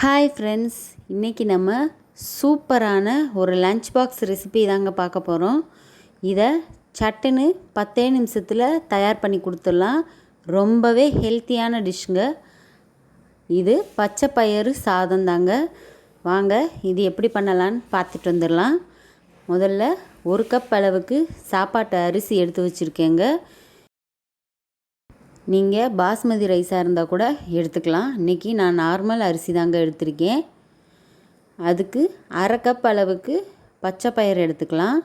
Hi friends இன்றைக்கி நம்ம சூப்பரான ஒரு லஞ்ச் பாக்ஸ் ரெசிபி தாங்க பார்க்க போகிறோம் இதை சட்டுன்னு பத்தே நிமிஷத்தில் தயார் பண்ணி கொடுத்துடலாம். ரொம்பவே ஹெல்த்தியான டிஷ்ஷுங்க இது பச்சை பயிறு சாதம் தாங்க. வாங்க இது எப்படி பண்ணலான்னு பார்த்துட்டு வந்துடலாம். முதல்ல ஒரு கப் அளவுக்கு சாப்பாட்டு அரிசி எடுத்து வச்சுருக்கேங்க. நீங்கள் பாஸ்மதி ரைஸாக இருந்தால் கூட எடுத்துக்கலாம். இன்றைக்கி நான் நார்மல் அரிசி தாங்க எடுத்திருக்கேன். அதுக்கு அரை கப் அளவுக்கு பச்சை பயிர் எடுத்துக்கலாம்.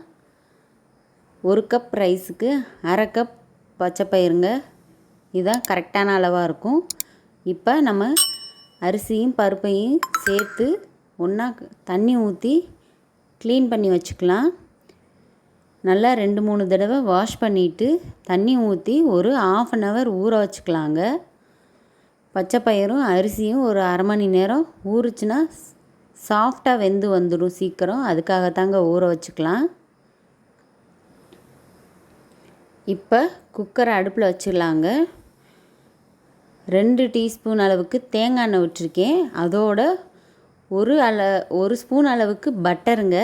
ஒரு கப் ரைஸுக்கு அரை கப் பச்சை பயிருங்க. இதுதான் கரெக்டான அளவாக இருக்கும். இப்போ நம்ம அரிசியும் பருப்பையும் சேர்த்து ஒன்றா தண்ணி ஊற்றி க்ளீன் பண்ணி வச்சுக்கலாம். நல்லா ரெண்டு மூணு தடவை வாஷ் பண்ணிவிட்டு தண்ணி ஊற்றி ஒரு ஆஃப் அன் ஹவர் ஊற வச்சுக்கலாங்க. பச்சை பயிரும் அரிசியும் ஒரு அரை மணி நேரம் ஊறுச்சுன்னா சாஃப்டாக வெந்து வந்துடும் சீக்கிரம். அதுக்காகத்தாங்க ஊற வச்சுக்கலாம். இப்போ குக்கரை அடுப்பில் வச்சிடலாங்க. ரெண்டு டீஸ்பூன் அளவுக்கு தேங்காய் எண்ணெய் விட்டுருக்கேன். அதோட ஒரு அள ஒரு ஸ்பூன் அளவுக்கு பட்டருங்க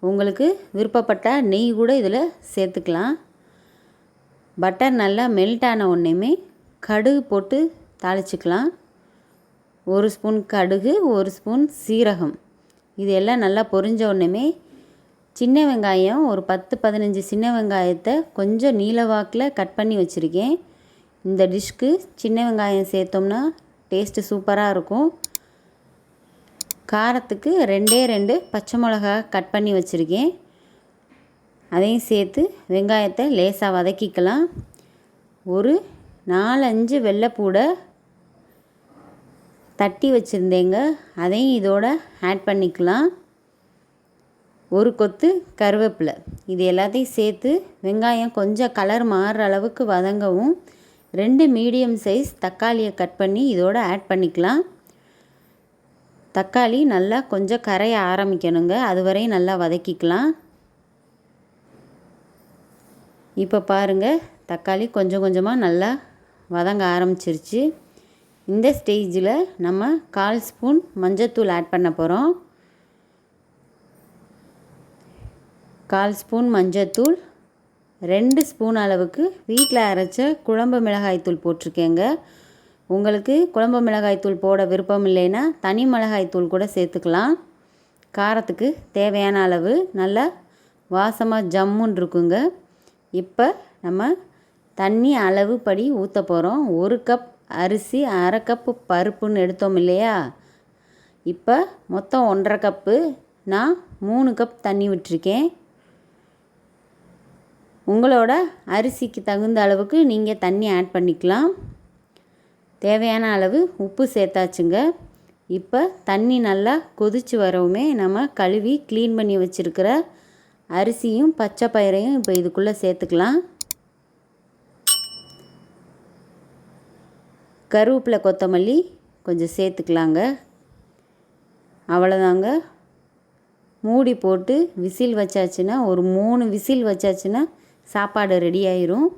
உங்களுக்கு விருப்பப்பட்ட நெய் கூட இதில் சேர்த்துக்கலாம். பட்டர் நல்லா மெல்ட் ஆன உடனேமே கடுகு போட்டு தாளிச்சிக்கலாம். ஒரு ஸ்பூன் கடுகு ஒரு ஸ்பூன் சீரகம். இது எல்லாம் நல்லா பொரிஞ்ச உடனேமே சின்ன வெங்காயம் ஒரு பத்து பதினஞ்சு சின்ன வெங்காயத்தை கொஞ்சம் நீளவாக்கில் கட் பண்ணி வச்சுருக்கேன். இந்த டிஷ்க்கு சின்ன வெங்காயம் சேர்த்தோம்னா டேஸ்ட்டு சூப்பராக இருக்கும். காரத்துக்கு ரெண்டே ரெண்டு பச்சை மிளகா கட் பண்ணி வச்சுருக்கேன். அதையும் சேர்த்து வெங்காயத்தை லேசாக வதக்கிக்கலாம். ஒரு நாலஞ்சு வெள்ளைப்பூடை தட்டி வச்சுருந்தேங்க. அதையும் இதோட ஆட் பண்ணிக்கலாம். ஒரு கொத்து கருவேப்பிலை. இது எல்லாத்தையும் சேர்த்து வெங்காயம் கொஞ்சம் கலர் மாறுற அளவுக்கு வதங்கவும் ரெண்டு மீடியம் சைஸ் தக்காளியை கட் பண்ணி இதோட ஆட் பண்ணிக்கலாம். தக்காளி நல்லா கொஞ்சம் கரைய ஆரம்பிக்கணுங்க. அது வரையும் நல்லா வதக்கிக்கலாம். இப்போ பாருங்கள் தக்காளி கொஞ்சம் கொஞ்சமாக நல்லா வதங்க ஆரம்பிச்சிருச்சு. இந்த ஸ்டேஜில் நம்ம கால் ஸ்பூன் மஞ்சத்தூள் ஆட் பண்ண போகிறோம் கால் ஸ்பூன் மஞ்சத்தூள் ரெண்டு ஸ்பூன் அளவுக்கு வீட்டில் அரைச்ச குழம்பு மிளகாய்த்தூள் போட்டிருக்கேங்க. உங்களுக்கு குழம்பு மிளகாய்த்தூள் போட விருப்பம் இல்லைன்னா தனி மிளகாய்த்தூள் கூட சேர்த்துக்கலாம். காரத்துக்கு தேவையான அளவு நல்லா வாசமாக ஜம்முன் இருக்குங்க. இப்போ நம்ம தண்ணி அளவு படி ஊற்ற போகிறோம் ஒரு கப் அரிசி அரை கப்பு பருப்புன்னு எடுத்தோம் இல்லையா? இப்போ மொத்தம் ஒன்றரை கப்பு நான் மூணு கப் தண்ணி விட்டுருக்கேன். உங்களோட அரிசிக்கு தகுந்த அளவுக்கு நீங்கள் தண்ணி ஆட் பண்ணிக்கலாம். தேவையான அளவு உப்பு சேர்த்தாச்சுங்க. இப்போ தண்ணி நல்லா கொதித்து வரவுமே நம்ம கழுவி க்ளீன் பண்ணி வச்சுருக்கிற அரிசியும் பச்சை பயிரையும் இப்போ இதுக்குள்ளே சேர்த்துக்கலாம். கருவேப்பிலை கொத்தமல்லி கொஞ்சம் சேர்த்துக்கலாங்க. அவ்வளோதாங்க மூடி போட்டு விசில் வச்சாச்சுன்னா ஒரு மூணு விசில் வச்சாச்சுன்னா சாப்பாடு ரெடி ஆயிரும்.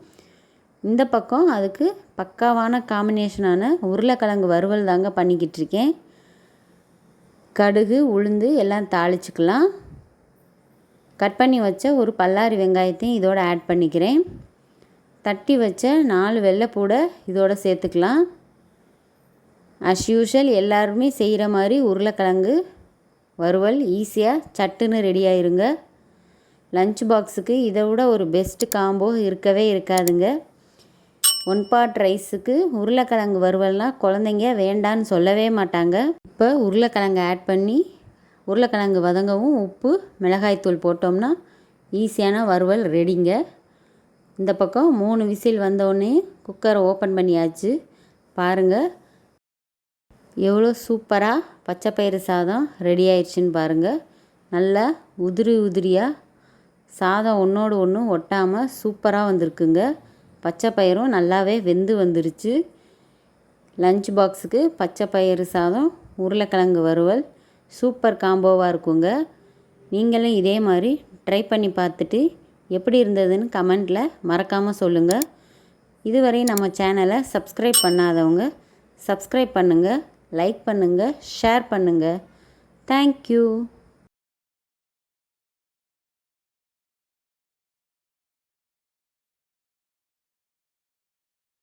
இந்த பக்கம் அதுக்கு பக்காவான காம்பினேஷனான உருளைக்கிழங்கு வறுவல் தாங்க பண்ணிக்கிட்டு இருக்கேன் கடுகு உளுந்து எல்லாம் தாளிச்சுக்கலாம். கட் பண்ணி வச்ச ஒரு பல்லாரி வெங்காயத்தையும் இதோடு ஆட் பண்ணிக்கிறேன். தட்டி வச்ச நாலு வெள்ளைப்பூடை இதோடு சேர்த்துக்கலாம். அஸ் யூஷுவல் எல்லாருமே செய்கிற மாதிரி உருளைக்கிழங்கு வறுவல் ஈஸியாக சட்டுன்னு ரெடி ஆயிருங்க. லஞ்ச் பாக்ஸுக்கு இதை விட ஒரு பெஸ்ட்டு காம்போ இருக்கவே இருக்காதுங்க. ஒன் பாட் ரைஸுக்கு உருளைக்கிழங்கு வறுவல்னால் குழந்தைங்க வேண்டான்னு சொல்லவே மாட்டாங்க. இப்போ உருளைக்கிழங்கு ஆட் பண்ணி உருளைக்கிழங்கு வதங்கவும் உப்பு மிளகாய்த்தூள் போட்டோம்னா ஈஸியான வறுவல் ரெடிங்க இந்த பக்கம் மூணு விசில் வந்தோடனே குக்கரை ஓப்பன் பண்ணியாச்சு. பாருங்கள் எவ்வளோ சூப்பராக பச்சை பயிறு சாதம் ரெடி ஆயிடுச்சுன்னு பாருங்கள் நல்லா உதிரி உதிரியாக சாதம் ஒன்றோடு ஒன்று ஒட்டாமல் சூப்பராக வந்திருக்குங்க. பச்சை பயிரும் நல்லாவே வெந்து வந்துருச்சு. லஞ்ச் பாக்ஸுக்கு பச்சை பயிறு சாதம் உருளைக்கிழங்கு வறுவல் சூப்பர் காம்போவாக இருக்குங்க. நீங்களும் இதே மாதிரி ட்ரை பண்ணி பார்த்துட்டு எப்படி இருந்ததுன்னு கமெண்ட்டில் மறக்காமல் சொல்லுங்கள் இதுவரை நம்ம சேனலை சப்ஸ்கிரைப் பண்ணாதவங்க சப்ஸ்கிரைப் பண்ணுங்கள் லைக் பண்ணுங்கள் ஷேர் பண்ணுங்கள் தேங்க்யூ